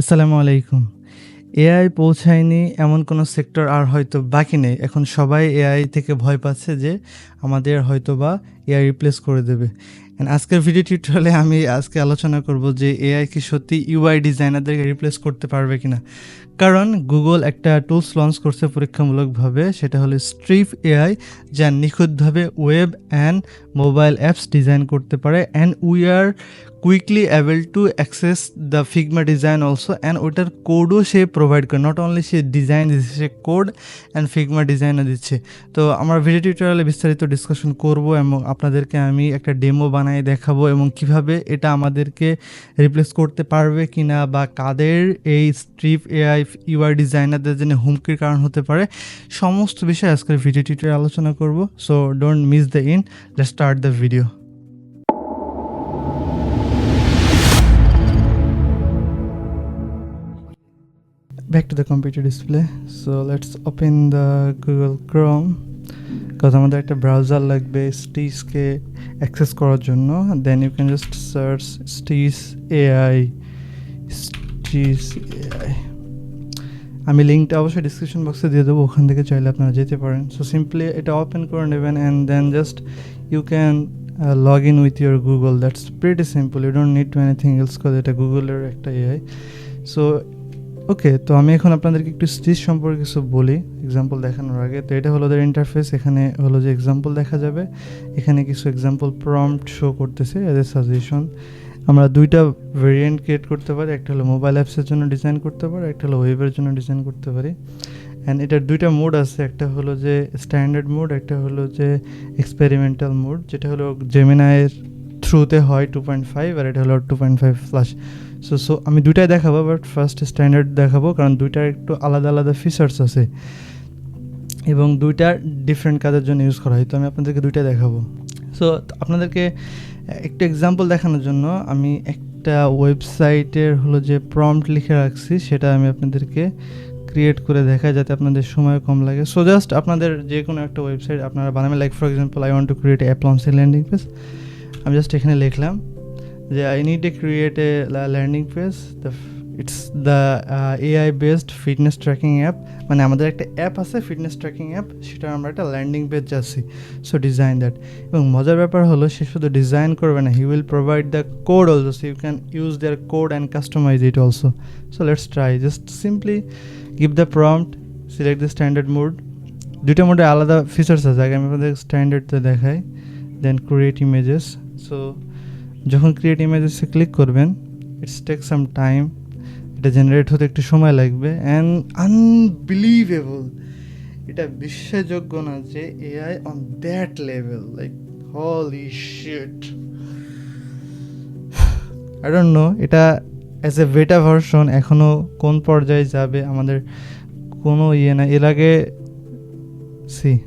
আসসালামু আলাইকুম। এআই পৌঁছায়নি এমন কোনো সেক্টর আর হয়তো বাকি নেই। এখন সবাই এআই থেকে ভয় পাচ্ছে যে আমাদের হয়তো বা এআই রিপ্লেস করে দেবে। আজকের ভিডিও টিউটোরিয়ালে আমি আজকে আলোচনা করব যে এআই কি সত্যি ইউআই ডিজাইনারদেরকে রিপ্লেস করতে পারবে কিনা। কারণ গুগল একটা টুলস লঞ্চ করছে পরীক্ষামূলকভাবে, সেটা হলো স্ট্রিপ এআই যা নিখুঁতভাবে web and mobile apps design করতে পারে and we are quickly able to access the Figma design also and ওইটার কোডও সে প্রোভাইড করে নট অনলি সে ডিজাইন দিচ্ছে, সে কোড অ্যান্ড ফিগমা ডিজাইনও দিচ্ছে। তো আমার ভিডিও টিউটোরিয়ালে বিস্তারিত ডিসকাশন করব এবং আপনাদেরকে আমি একটা ডেমো বানিয়ে দেখাবো এবং কীভাবে এটা আমাদেরকে রিপ্লেস করতে পারবে কিনা, বা কাদের এই স্ট্রিপ এআই ইউআই ডিজাইনারদের জন্য হুমকির কারণ হতে পারে। সমস্ত বিষয়ে আজকের ভিডিও টিউটোরিয়াল আলোচনা করব। So don't miss the in let start the video back to the computer display so, let's open the google chrome কাজ আমাদের একটা ব্রাউজার লাগবে স্টিসকে অ্যাক্সেস করার জন্য। Then you can just search Stitch AI Stitch AI আমি লিঙ্কটা অবশ্যই ডিসক্রিপশন বক্সে দিয়ে দেবো, ওখান থেকে চাইলে আপনারা যেতে পারেন। সো সিম্পলি এটা ওপেন করে নেবেন and then just you can log in with your Google that's pretty simple you don't need to anything else করে এটা গুগলের একটা এআই সো ওকে তো আমি এখন আপনাদেরকে একটু স্টিচ সম্পর্কে কিছু বলি এক্সাম্পল দেখানোর আগে। তো এটা হলো ওদের ইন্টারফেস এখানে হলো যে এক্সাম্পল দেখা যাবে। এখানে কিছু এক্সাম্পল প্রম্পট শো করতেছে এজ এ সাজেশন আমরা দুইটা ভেরিয়েন্ট ক্রিয়েট করতে পারি। একটা হলো মোবাইল অ্যাপসের জন্য ডিজাইন করতে পারি, একটা হলো ওয়েবের জন্য ডিজাইন করতে পারি। অ্যান্ড এটার দুইটা মোড আছে, একটা হলো যে স্ট্যান্ডার্ড মোড একটা হলো যে এক্সপেরিমেন্টাল মোড যেটা হলো জেমিনায়ের থ্রুতে হয় টু পয়েন্ট ফাইভ আর এটা হলো two point five plus so so আমি দুইটাই দেখাবো বাট ফার্স্ট স্ট্যান্ডার্ড দেখাবো, কারণ দুইটার একটু আলাদা আলাদা ফিচার্স আছে। এবং দুইটা ডিফারেন্ট কাজের জন্য ইউজ করা হয়। তো আমি আপনাদেরকে দুইটা দেখাবো। সো আপনাদেরকে একটু এক্সাম্পল দেখানোর জন্য আমি একটা ওয়েবসাইটের হলো যে প্রম্পট লিখে রাখছি, সেটা আমি আপনাদেরকে ক্রিয়েট করে দেখাই যাতে আপনাদের সময় কম লাগে। সো জাস্ট আপনাদের যে কোনো একটা ওয়েবসাইট আপনারা বানাবেন like for example I want to create app লঞ্চের ল্যান্ডিং পেজ আমি জাস্ট এখানে লিখলাম যে I need a create a landing page the it's the AI based fitness tracking app মানে আমাদের একটা অ্যাপ আছে ফিটনেস ট্র্যাকিং অ্যাপ সেটা আমরা একটা ল্যান্ডিং পেজ যাচ্ছি সো ডিজাইন দ্যাট এবং মজার ব্যাপার হলো, সে শুধু ডিজাইন করবে না he will provide the code also so you can use their code and customize it also so let's try just simply give the prompt select the standard mode দুইটা মোডে আলাদা ফিচার্স আছে। আগে আমি আপনাদের স্ট্যান্ডার্ডটা দেখাই। দেন ক্রিয়েট ইমেজেস সো যখন ক্রিয়েট ইমেজেসে ক্লিক করবেন ইটস টেক সাম টাইম এটা জেনারেট হতে একটু সময় লাগবে অ্যান্ড আনবিলিভেবল এটা বিশ্বাসযোগ্য না যে AI on that level like holy shit I don't know এটা অ্যাজ এ বেটা ভার্সন এখনও কোন পর্যায়ে যাবে আমাদের কোনো ইয়ে না এর আগে সি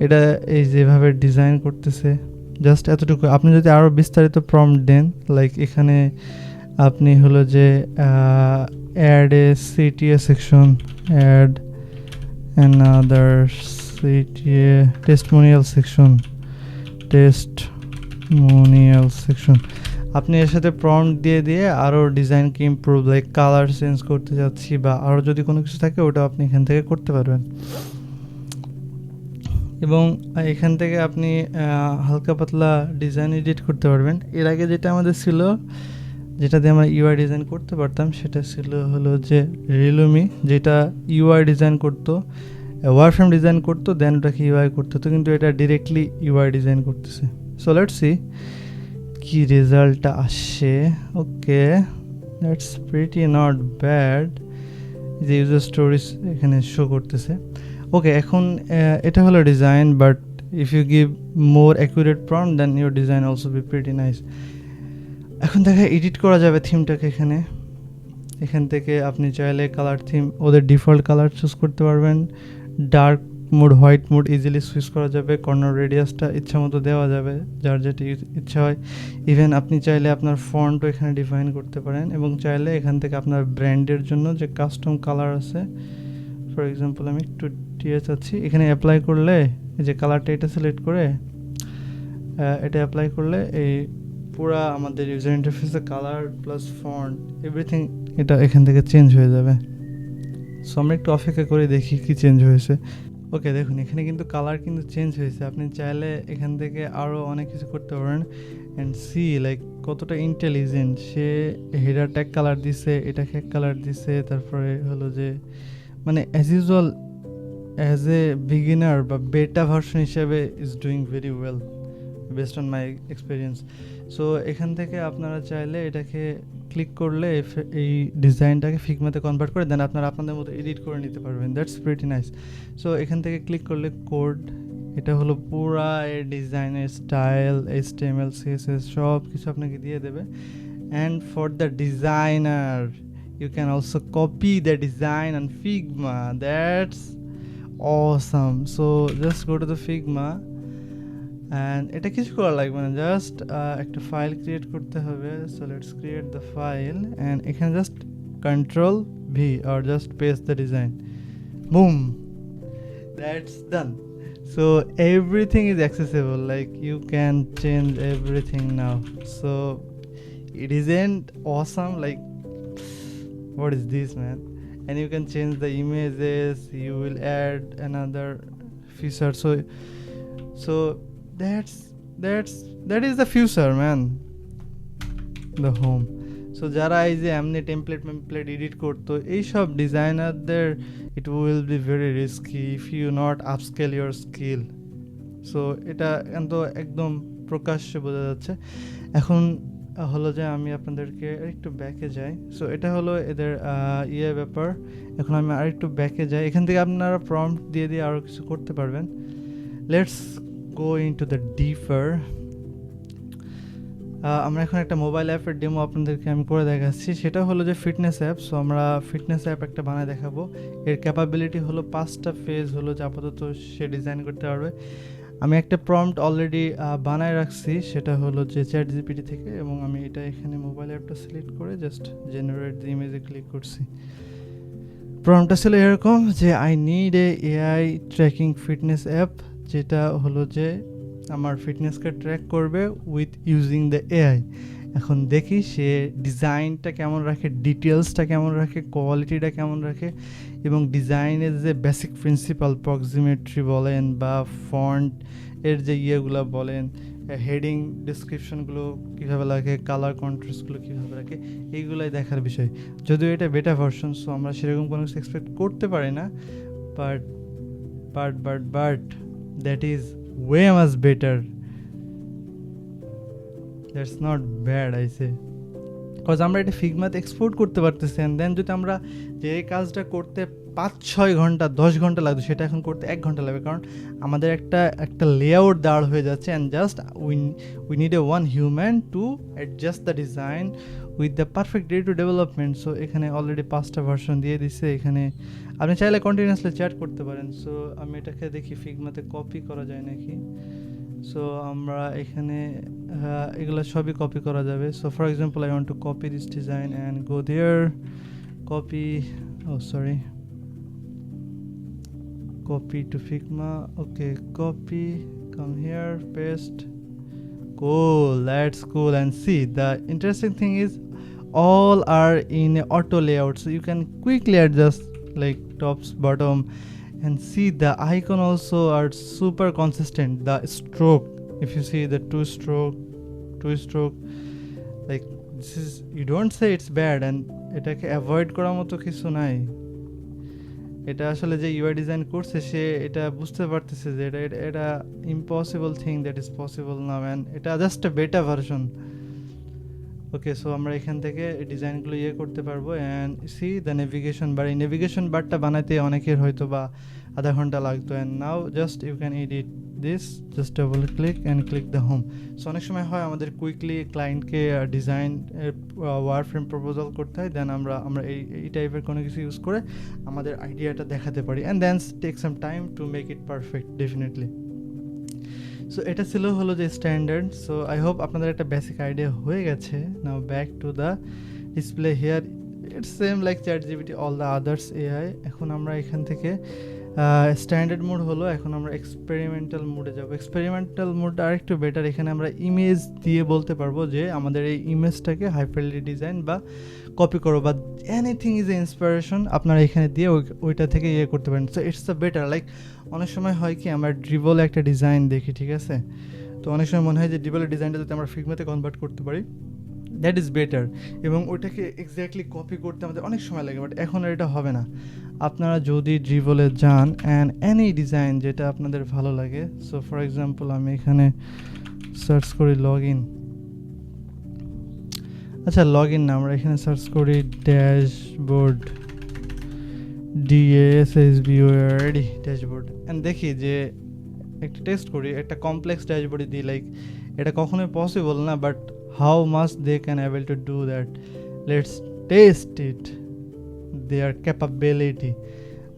এটা এই যেভাবে ডিজাইন করতেছে জাস্ট এতটুকু। আপনি যদি আরও বিস্তারিত প্রম দেন লাইক এখানে আপনি হলো যে add a CTA section add another CTA testimonial section test testimonial section আপনি এর সাথে প্রম দিয়ে দিয়ে আরও ডিজাইনকে ইমপ্রুভ লাইক কালার চেঞ্জ করতে যাচ্ছি বা আরও যদি কোনো কিছু থাকে, ওটা আপনি এখান থেকে করতে পারবেন। এবং এখান থেকে আপনি হালকা পাতলা ডিজাইন এডিট করতে পারবেন। এর আগে যেটা আমাদের ছিল যেটা দিয়ে আমরা ইউআই ডিজাইন করতে পারতাম, সেটা ছিল হলো যে রিলুমি যেটা ইউআই ডিজাইন করতো ওয়ারফ্রেম ডিজাইন করতো দেন ওটাকে ইউআই করতে। হতো কিন্তু এটা ডিরেক্টলি ইউআই ডিজাইন করতেছে। সো লেটস সি কি রেজাল্টটা আসে। Okay that's pretty not bad যে ইউজার স্টোরিজ এখানে শো করতেছে। ওকে এখন এটা হলো design but if you give more accurate prompt then your design also be pretty nice এখন দেখা এডিট করা যাবে থিমটাকে এখানে। এখান থেকে আপনি চাইলে কালার থিম ওদের ডিফল্ট কালার চুজ করতে পারবেন। Dark mode white mode easily switch করা যাবে। কর্নার রেডিয়াসটা ইচ্ছা মতো দেওয়া যাবে, যার যেটি ইচ্ছা হয়। ইভেন আপনি চাইলে আপনার ফন্টও এখানে ডিফাইন করতে পারেন এবং চাইলে এখান থেকে আপনার ব্র্যান্ডের জন্য যে কাস্টম কালার আছে ফর এক্সাম্পল আমি একটু টিয়ে চাচ্ছি এখানে অ্যাপ্লাই করলে, এই যে কালারটা এটা সিলেক্ট করে এটা অ্যাপ্লাই করলে এই পুরা আমাদের ইউজার ইন্টারফেসে কালার প্লাস ফন্ট এভরিথিং এটা এখান থেকে চেঞ্জ হয়ে যাবে। সো আমরা একটু অপেক্ষা করে দেখি কি চেঞ্জ হয়েছে। ওকে দেখুন, এখানে কিন্তু কালার কিন্তু চেঞ্জ হয়েছে। আপনি চাইলে এখান থেকে আরও অনেক কিছু করতে পারেন। অ্যান্ড সি লাইক কতটা ইন্টেলিজেন্ট সে হেডার ট্যাগ কালার দিছে এটাকে এক কালার দিছে, তারপরে হলো যে মানে as usual as a beginner বা বেটা ভার্সন হিসেবে is doing very well based on my experience so এখান থেকে আপনারা চাইলে এটাকে ক্লিক করলে এই ডিজাইনটাকে ফিগমাতে কনভার্ট করে দেন আপনারা আপনাদের মতো এডিট করে নিতে পারবেন। দ্যাটস প্রিটি নাইস সো এখান থেকে ক্লিক করলে কোড এটা হলো পুরা এর ডিজাইনের style H T M L CSS সব কিছু আপনাকে দিয়ে দেবে। And for the designer you can also copy the design and Figma that's awesome so just go to the Figma and এটা কিছু করা লাগবে না জাস্ট একটা ফাইল ক্রিয়েট করতে হবে। So let's create the file and এখানে just control V R just paste the design boom that's done so everything is accessible like you can change everything now so it is and awesome like what is this man and you can change the images you will add another feature so so that's that's, that is the future, man. The home. So যারা এই যে এমনি template মেমপ্লেট edit করতো, এইসব ডিজাইনারদের it will be very risky if you not upscale your skill so এটা কিন্তু একদম প্রকাশ্যে বোঝা যাচ্ছে। এখন হলো যে আমি আপনাদেরকে আরেকটু ব্যাকে যাই। সো এটা হলো এদের ইয়ে ব্যাপার। এখন আমি আরেকটু ব্যাকে যাই। এখান থেকে আপনারা প্রম্পট দিয়ে দিয়ে আরও কিছু করতে পারবেন। Let's go into the differ আমরা এখন একটা মোবাইল অ্যাপের ডেমো আপনাদেরকে আমি করে দেখাচ্ছি। সেটা হলো যে ফিটনেস অ্যাপ সো আমরা ফিটনেস অ্যাপ একটা বানায় দেখাবো। এর ক্যাপাবিলিটি হলো পাঁচটা ফেজ হলো যে আপাতত সে ডিজাইন করতে পারবে। আমি একটা প্রম্পট অলরেডি বানায় রাখছি। সেটা হলো যে চ্যাট জিপিটি থেকে এবং আমি এটা এখানে মোবাইল অ্যাপটা সিলেক্ট করে জাস্ট জেনারেট দি ইমেজে ক্লিক করছি। প্রম্পটটা ছিল এরকম যে I need a AI tracking fitness app যেটা হলো যে আমার ফিটনেসকে ট্র্যাক করবে উইথ ইউজিং দ্য এআই এখন দেখি সে ডিজাইনটা কেমন রাখে ডিটেলসটা কেমন রাখে কোয়ালিটিটা কেমন রাখে এবং ডিজাইনের যে বেসিক প্রিন্সিপাল প্রক্সিমেট্রি বলেন বা ফন্ট এর যে ইয়েগুলো বলেন হেডিং ডিসক্রিপশনগুলো কীভাবে লাগে কালার কন্ট্রাস্টগুলো কীভাবে রাখে এইগুলাই দেখার বিষয়। যদিও এটা বেটা ভার্সন সো আমরা সেরকম কোনো কিছু এক্সপেক্ট করতে পারি না but but but but that is way much better. That's not bad I say cause আমরা এটা ফিগমাতে এক্সপোর্ট করতে পারতেছি অ্যান্ড দেন যদি আমরা যে কাজটা করতে পাঁচ ছয় ঘণ্টা, দশ ঘণ্টা লাগতো, সেটা এখন করতে এক ঘণ্টা লাগবে। কারণ আমাদের একটা একটা লেআউট দাঁড় হয়ে যাচ্ছে and just win we need a one human to adjust the design with the perfect day to development so এখানে অলরেডি পাঁচটা ভার্সন দিয়ে দিছে, এখানে আপনি চাইলে কন্টিনিউসলি চ্যাট করতে পারেন। সো আমি এটাকে দেখি ফিগমাতে কপি করা যায় নাকি? সো আমরা এখানে এগুলো সবই কপি করা যাবে। So for example I want to copy this design and go there copy oh sorry copy to figma okay copy come here paste cool that's cool and see the interesting thing is all are in a auto layout so you can quickly adjust like tops bottom and see the icon also are super consistent the stroke if you see the two stroke two stroke like this is you don't say it's bad and এটাকে avoid করার মতো কিছু নাই এটা আসলে যে UI design করছে, সে এটা বুঝতে পারতেছে যে এটা, এটা- impossible thing that is possible না ম্যান এটা just beta version okay so আমরা এখান থেকে ডিজাইনগুলো ইয়ে করতে পারব and see the navigation bar এই নেভিগেশন বারটা বানাতে অনেকের হয়তো বা আধা ঘণ্টা লাগতো and now just you can edit this just double click and click the home so অনেক সময় হয় আমাদের কুইকলি ক্লায়েন্টকে ডিজাইন ওয়ার ফ্রেম প্রপোজাল করতে হয় দেন আমরা আমরা এই এই টাইপের কোনো কিছু ইউজ করে আমাদের আইডিয়াটা দেখাতে পারি and then take some time to make it perfect definitely so এটা ছিল হলো যে স্ট্যান্ডার্ড সো আই হোপ আপনাদের একটা বেসিক আইডিয়া হয়ে গেছে। Now back to the display here it's same like ChatGPT all the others AI এখন আমরা এখান থেকে স্ট্যান্ডার্ড মোড হলো, এখন আমরা এক্সপেরিমেন্টাল মোডে যাব। এক্সপেরিমেন্টাল মোডটা আরেকটু বেটার এখানে আমরা ইমেজ দিয়ে বলতে পারব যে আমাদের এই ইমেজটাকে হাইফাইলি ডিজাইন বা কপি করো বা এনিথিং ইজ এ ইন্সপিরেশন আপনারা এখানে দিয়ে ওই- ওইটা থেকে ইয়ে করতে পারেন। So it's the better like অনেক সময় হয় কি আমরা ড্রিবল একটা ডিজাইন দেখি, ঠিক আছে? তো অনেক সময় মনে হয় যে ড্রিবলের ডিজাইনটা যদি আমরা ফিগমাতে কনভার্ট করতে পারি। দ্যাট ইজ বেটার এবং ওইটাকে এক্স্যাক্টলি কপি করতে আমাদের অনেক সময় লাগে বাট এখন আর এটা হবে না। আপনারা যদি ড্রিবলে যান অ্যান্ড এনি ডিজাইন যেটা আপনাদের ভালো লাগে সো ফর এক্সাম্পল আমি এখানে সার্চ করি লগ ইন আচ্ছা লগ ইন না, আমরা এখানে সার্চ করি dashboard D S S B O R D dashboard and দেখি যে একটা টেস্ট করি, একটা কমপ্লেক্স ড্যাশবোর্ডে দিই লাইক এটা কখনোই পসিবল না but how must they can able to do that let's test it their capability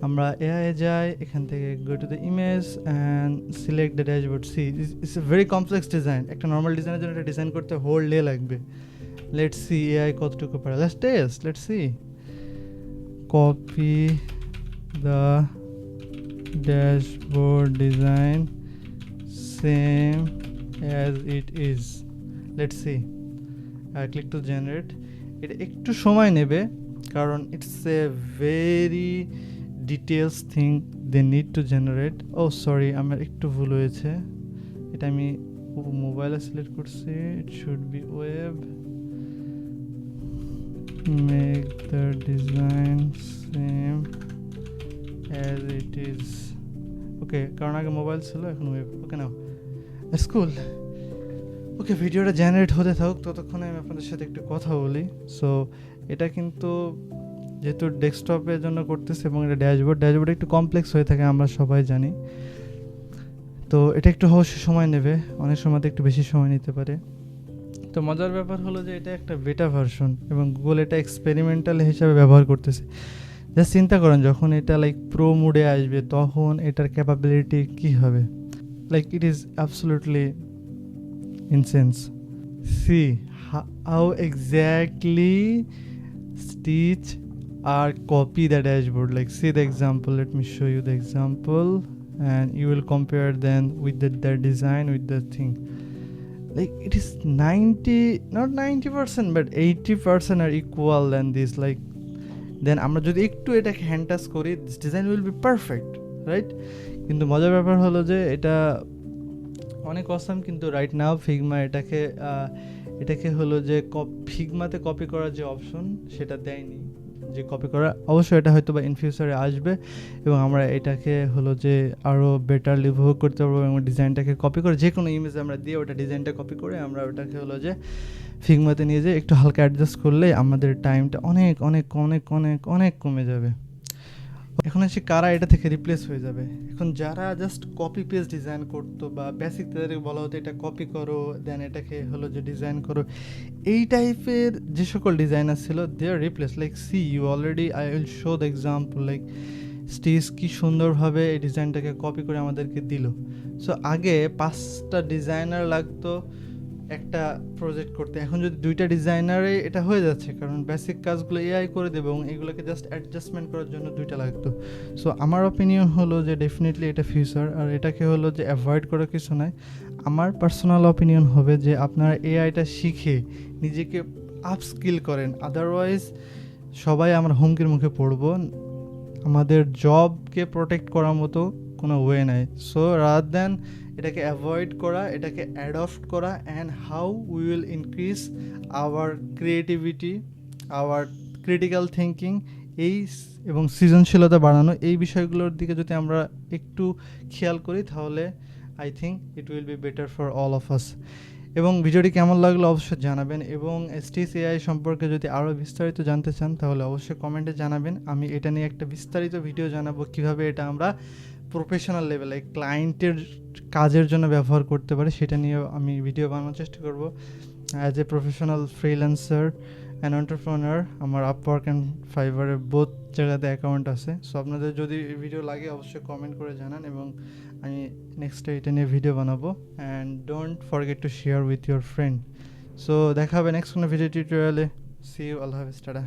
আমরা এআই যাই এখান থেকে go to the image and select the dashboard see it's a very complex design একটা normal ডিজাইনের জন্য একটা design করতে whole day লাগবে। লেটস সি এআই কতটুকু পারে। Let's test let's see copy the dashboard design same as it is let's see click to generate. এটা একটু সময় নেবে, কারণ it's a very details thing they need to generate oh sorry আমার একটু ভুল হয়েছে। এটা আমি মোবাইলে সিলেক্ট করছি। It should be web make the design same as it is okay কারণ আগে মোবাইল ছিল, এখন ওয়েব ওকে নাও স্কুল ওকে, ভিডিওটা জেনারেট হতে থাকুক, ততক্ষণে আমি আপনাদের সাথে একটু কথা বলি। সো এটা কিন্তু যেহেতু ডেস্কটপের জন্য করতেছে এবং এটা ড্যাশবোর্ড ড্যাশবোর্ড একটু কমপ্লেক্স হয়ে থাকে, আমরা সবাই জানি। তো এটা একটু অবশ্যই সময় নেবে, অনেক সময়তে একটু বেশি সময় নিতে পারে। তো মজার ব্যাপার হলো যে এটা একটা বেটা ভার্সন এবং গুগল এটা এক্সপেরিমেন্টাল হিসাবে ব্যবহার করতেছে। জাস্ট চিন্তা করেন, যখন এটা লাইক প্রো মুডে আসবে, তখন এটার ক্যাপাবিলিটি কী হবে? Like it is absolutely insane see how exactly stitch or copy the dashboard like see the example let me show you the example and you will compare then with the, the design with the thing like it is 90 not 90 percent but 80 percent are equal than this like then আমরা যদি একটু এটাকে hand touch করি design will be perfect right কিন্তু মজার ব্যাপার হলো যে এটা অনেক অসাম কিন্তু রাইট নাও ফিগমা এটাকে এটাকে হলো যে ফিগমাতে কপি করার যে অপশন সেটা দেয়নি। যে কপি করা, অবশ্যই এটা হয়তো বা ইন ফিউচারে আসবে এবং আমরা এটাকে হলো যে আরও বেটারলি উপভোগ করতে পারব এবং ডিজাইনটাকে কপি করে যে কোনো ইমেজ আমরা দিয়ে ওটা ডিজাইনটা কপি করে আমরা ওটাকে হলো যে ফিগমাতে নিয়ে যেয়ে একটু হালকা অ্যাডজাস্ট করলে আমাদের টাইমটা অনেক অনেক অনেক অনেক অনেক কমে যাবে। এখন এসে কারা এটা থেকে রিপ্লেস হয়ে যাবে? এখন যারা জাস্ট কপি পেজ ডিজাইন করতো বা বেসিক তাদেরকে বলা হতো, এটা কপি করো দেন এটাকে হলো যে ডিজাইন করো। এই টাইপের যে সকল ডিজাইনার ছিল they are replace like see you already I will show the example like Stitch কি সুন্দরভাবে এই ডিজাইনটাকে কপি করে আমাদেরকে দিল। সো আগে পাঁচটা ডিজাইনার লাগতো একটা প্রজেক্ট করতে। এখন যদি দুইটা ডিজাইনারে এটা হয়ে যাচ্ছে, কারণ বেসিক কাজগুলো এআই করে দেবে এবং এগুলোকে জাস্ট অ্যাডজাস্টমেন্ট করার জন্য দুইটা লাগতো। সো আমার অপিনিয়ন হলো যে ডেফিনেটলি এটা ফিউচার আর এটাকে হলো যে অ্যাভয়েড করার কিছু নয় আমার পার্সোনাল অপিনিয়ন হবে যে আপনারা এআইটা শিখে নিজেকে আপস্কিল করেন। আদারওয়াইজ সবাই আমরা হুমকির মুখে পড়ব। আমাদের জবকে প্রোটেক্ট করার মতো কোনো ওয়ে নাই। সো রাদার দেন এটাকে অ্যাভয়েড করা, এটাকে অ্যাডপ্ট করা and how we will increase our creativity our critical thinking এই এবং সৃজনশীলতা বাড়ানো, এই বিষয়গুলোর দিকে যদি আমরা একটু খেয়াল করি, তাহলে I think it will be better for all of us এবং ভিডিওটি কেমন লাগল অবশ্যই জানাবেন, এবং এসটিস এআই সম্পর্কে যদি আরও বিস্তারিত জানতে চান, তাহলে অবশ্যই কমেন্টে জানাবেন। আমি এটা নিয়ে একটা বিস্তারিত ভিডিও জানাব, কীভাবে এটা আমরা প্রফেশনাল লেভেলে ক্লায়েন্টের কাজের জন্য ব্যবহার করতে পারি, সেটা নিয়ে আমি ভিডিও বানানোর চেষ্টা করব। As a professional freelancer and entrepreneur আমার আপওয়ার্ক অ্যান্ড ফাইবারে বোথ জায়গাতে অ্যাকাউন্ট আছে। সো আপনাদের যদি ভিডিও লাগে, অবশ্যই কমেন্ট করে জানান এবং আমি নেক্সট এটা নিয়ে ভিডিও বানাবো। And don't forget to share with your friend so দেখা হবে নেক্সট কোনো ভিডিও টিউটোরিয়ালে সি ইউ আল্লাহ হাফিজ, টাটা।